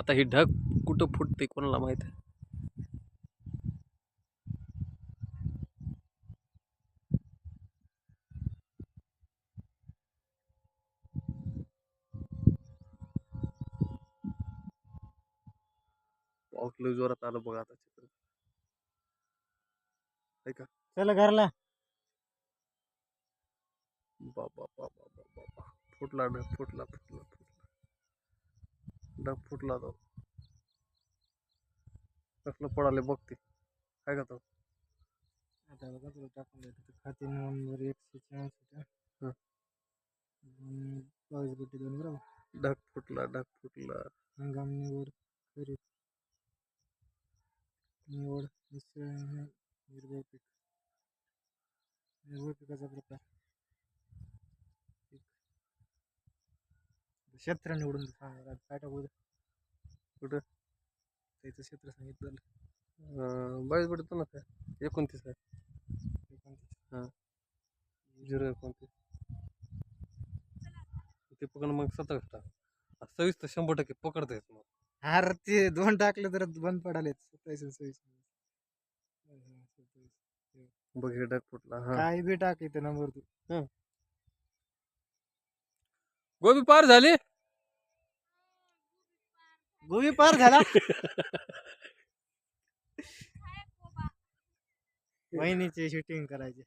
आता ही ढग कुठं फुटते कोणाला माहीत? आहे पाऊस जोरात आलं बघा आता चित्र आहे का? चला घरला. बाबा बाबा बाबा बा फुटला ढग फुटला फुटला. ढग फुटला तो. कसलं पडाले बघते काय का तो आता बघा तुला टाकून खाते नोव्हेंबर एकशे चाळीस होत्या. दोन बावीस गुटी दोन बरोबर. ढग फुटला ढग फुटला. हंगाम निवड खरीप निवड निर्भय पीक. निर्भय पिकाचा प्रकार. क्षेत्र निवडून सांगा काय टाकू कुठं? त्याचं क्षेत्र सांगितलं. बावीस पडतो ना काय एकोणतीस आहे झिरो एकोणतीस. ते पकडून मग सत्तावीस टाक सव्वीस तर शंभर टक्के पकडता येत मग. अरे ते दोन टाकले तर बंद पडाले सत्तावीस सव्वीस. बघ हे ढग फुटला. हा. काय बी टाक इथे नंबर तू. गोबी पार झाली. गोबी पार झाला. वहिनीची शूटिंग करायची.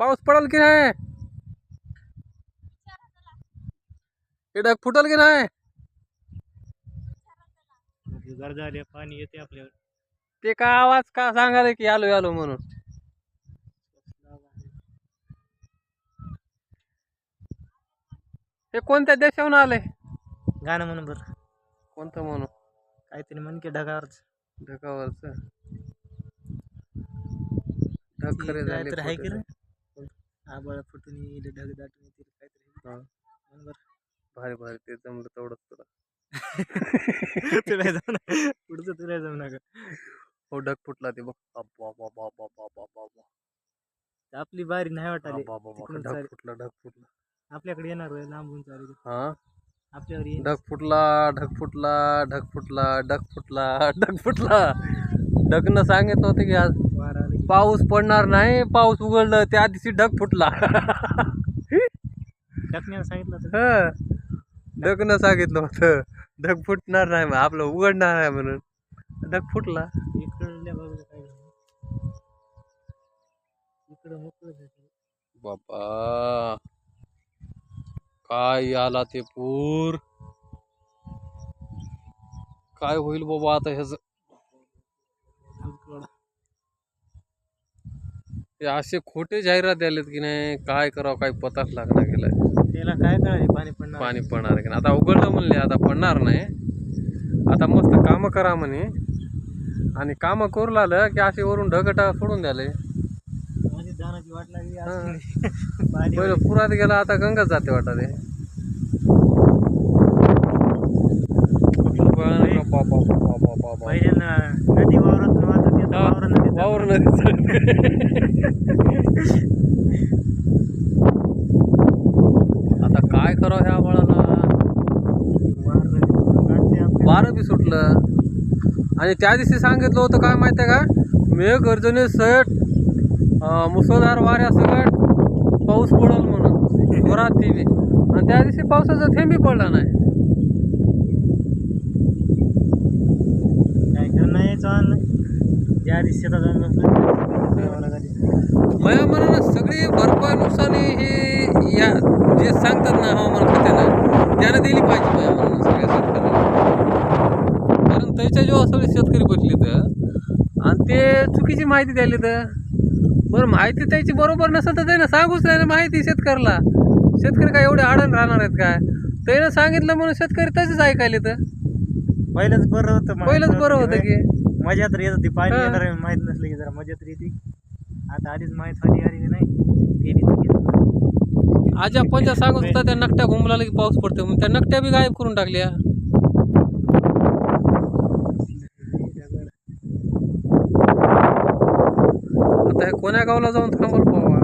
पाऊस पडल की नाही? हे ढग फुटल की नाही? घर झाले पाणी येते आपल्यावर ते का आवाज का सांगाले की आलो आलो म्हणून? हे कोणत्या देशाहून आले? गाणं म्हणून बरं. कोणतं म्हणून काहीतरी म्हण की ढगावरच. ढगावरच? ढग खरे झाले काहीतरी आहे की रे आबाळ फुटून येईल ढग दाटून येतील काहीतरी. हा. म्हण बरं. भारी भारी. ते जमलं तेवढंच तुला. तुला जाऊ ना पुढचं तुला जाऊ नका. हो ढग फुटला ते बघ. अब्बा बाबा बाबा बाबा बाबा आपली बारी नाही वाटाली. बाबा बाबा तिकडून ढग चालेल. फुटला ढग फुटला. आपल्याकडे येणार होय लांबून चालेल. हा? आपल्यावर ढग फुटला ढग फुटला ढग फुटला ढग फुटला ढग फुटला ढगनं सांगितलं होतं की आज वारा आला की पाऊस पडणार नाही पाऊस उघडलं त्या दिवशी ढग फुटला टाकण्याला सांगितलं होतं हं. ढगनं सांगितलं होतं. ढग फुटणार नाही आपलं उघडणार आहे म्हणून. ढग फुटला इकडल्या बाजूला काय झालं? इकडं मोकळं झालं. बाबा काय आला ते पूर? काय होईल बाबा आता ह्याच. हे असे खोटे जाहिरात आलेत की नाही काय करावं काय पताच लागणार गेलाय. त्याला काय कळाले पाणी पडणार. पाणी पडणार की नाही. आता उघडलं म्हणले आता पडणार नाही. आता मस्त कामं करा म्हणे. आणि कामं करू लागलं की असे वरून ढगटा सोडून द्याले. जाण्याची वाट लागली असं पाणी पहिलं पुरात गेला आता गंगाच जाते वाटत ते. नदी वावर काय करावं ह्या बाळाला. वारं बी सुटलं. आणि त्या दिवशी सांगितलं होतं काय माहिती आहे का? मेघ गर्जने सट मुसळधार वाऱ्यासकट पाऊस पडल म्हणून जोरात ती बी आणि त्या दिवशी पावसाचा थेंबी पडला नाही. माझ्या मनानं सगळी भरपाई नुकसानी हे या जे सांगतात ना हवामान खात्यानं त्यानं दिली पाहिजे माझ्या मनानं सगळ्या शेतकऱ्याला कारण त्याच्या जेव्हा सगळे शेतकरी बसले तर आणि ते चुकीची माहिती द्यायली तर बरं माहिती त्याची बरोबर नसेल तर त्यानं सांगूच नाही ना माहिती शेतकऱ्याला. शेतकरी काय एवढे आडण राहणार आहेत काय त्यानं सांगितलं म्हणून शेतकरी तसेच ऐकायले तर. पहिलंच बरं होतं पहिलंच बरं होतं की. मजा तर येत होती पाणी हा. येणार माहीत नसलं की जरा मजा तर येते. आता आधीच माहीत होती आली नाही. आजा पंजा सांगत होता त्या नकट्या घुमला की पाऊस पडतो मग त्या नकट्या बी गायब करून टाकल्या. सोन्यागावला जाऊन थांबल पवा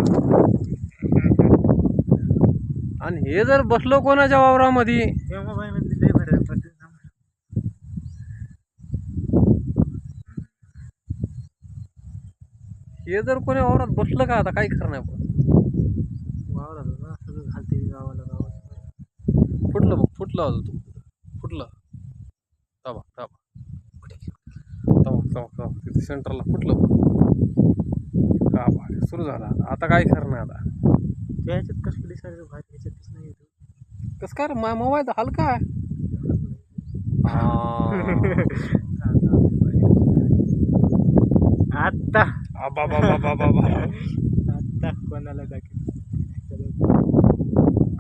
आणि हे जर बसलो कोणाच्या वावरामध्ये? हे जर कोणी वावरात बसलं का आता? काही खरं नाही पण फुटलं बघ फुटलं होतं तू. फुटलं. ताबा ताबा ताबा ताबा ताबा तिथे सेंटरला फुटलं हा भारी सुरू झाला. आता काय नाही आता? त्या ह्याच्यात कसं दिसायचं भात ह्याच्यातच नाही येतो कसं काय रे मा मोबाईल हलका आहे. आता. आबा बाबा बाबा बाबा आता कोणाला दाखव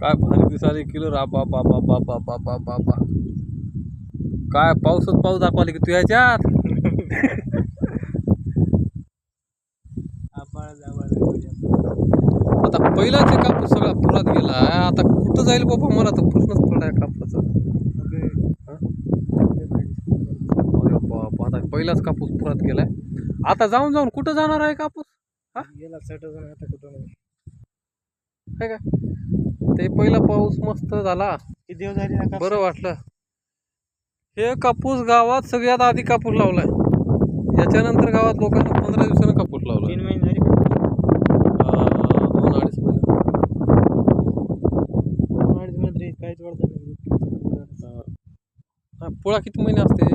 काय भारी दिसाले किलो रा बाबा बाबा बाबा बाबा बाबा काय पाऊसच पाऊस दाखवाले की तू याच्यात आबाळ जाबाळ आता पहिलाच हे कापूस सगळा फुलात गेला. आता कुठं जाईल बाबा? मला तर प्रश्नच पडलाय कापसाचा आता पहिलाच कापूस पुरात गेलाय. आता जाऊन जाऊन कुठं जाणार आहे कापूस? गेला सटकून आता कुठं नाही. काय ते पहिला पाऊस मस्त झाला. हा? बरं वाटलं. हे कापूस गावात सगळ्यात आधी कापूस लावलाय. याच्यानंतर गावात लोकांना पंधरा दिवसानं कापूस लावलाय तीन महिने झाले का? अं, दोन अडीच महिने दोन अडीच महिने तरी काहीच वाढत नाही अं, हा, पोळा किती महिने असते?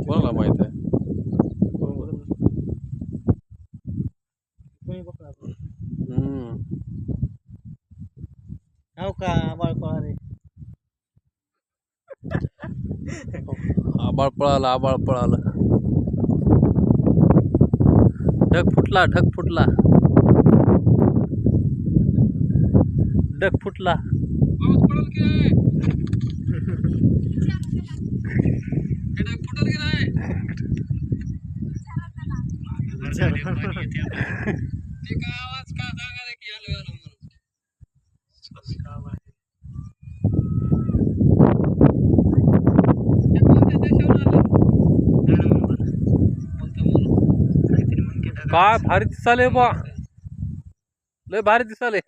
कोणाला माहिती? आहे. हो का आबाळ पळाले आबाळ पळालं आबाळ पळालं. ढग फुटला ढग फुटला. ढग फुटला. पडेल की नाही? ढग फुटेल की नाही ते काय आवाज का सांगायला की आलो आलो म्हणून कोणत्या देशावरून आलं? कोणतं म्हणून? काय भारी दिसाले बा. लय भारी दिसाले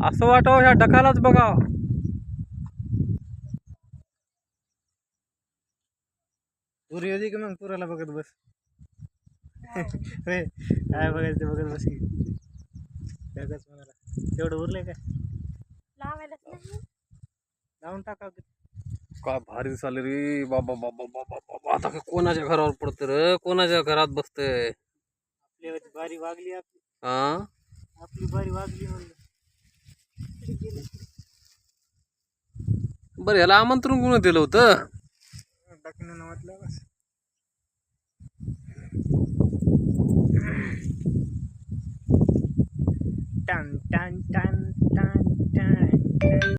असं वाटावं ह्या डकालाच बघा पुरी होती की मग पुराला बघत बस. काय बघायचं ते बघत बस की. त्याचाच म्हणाला तेवढं उरलंय काय? लावून टाका काय भारी दिसाले रे? बाबा बाबा बाबा बाबा. आता काय कोणाच्या घरावर पडतं रे? कोणाच्या घरात बसतंय? आपली बारी वागली आपली. हा आपली बारी वागली म्हणलं. बर याला बरं आमंत्रण कोण दिलं होत? टन टन टन टन टन.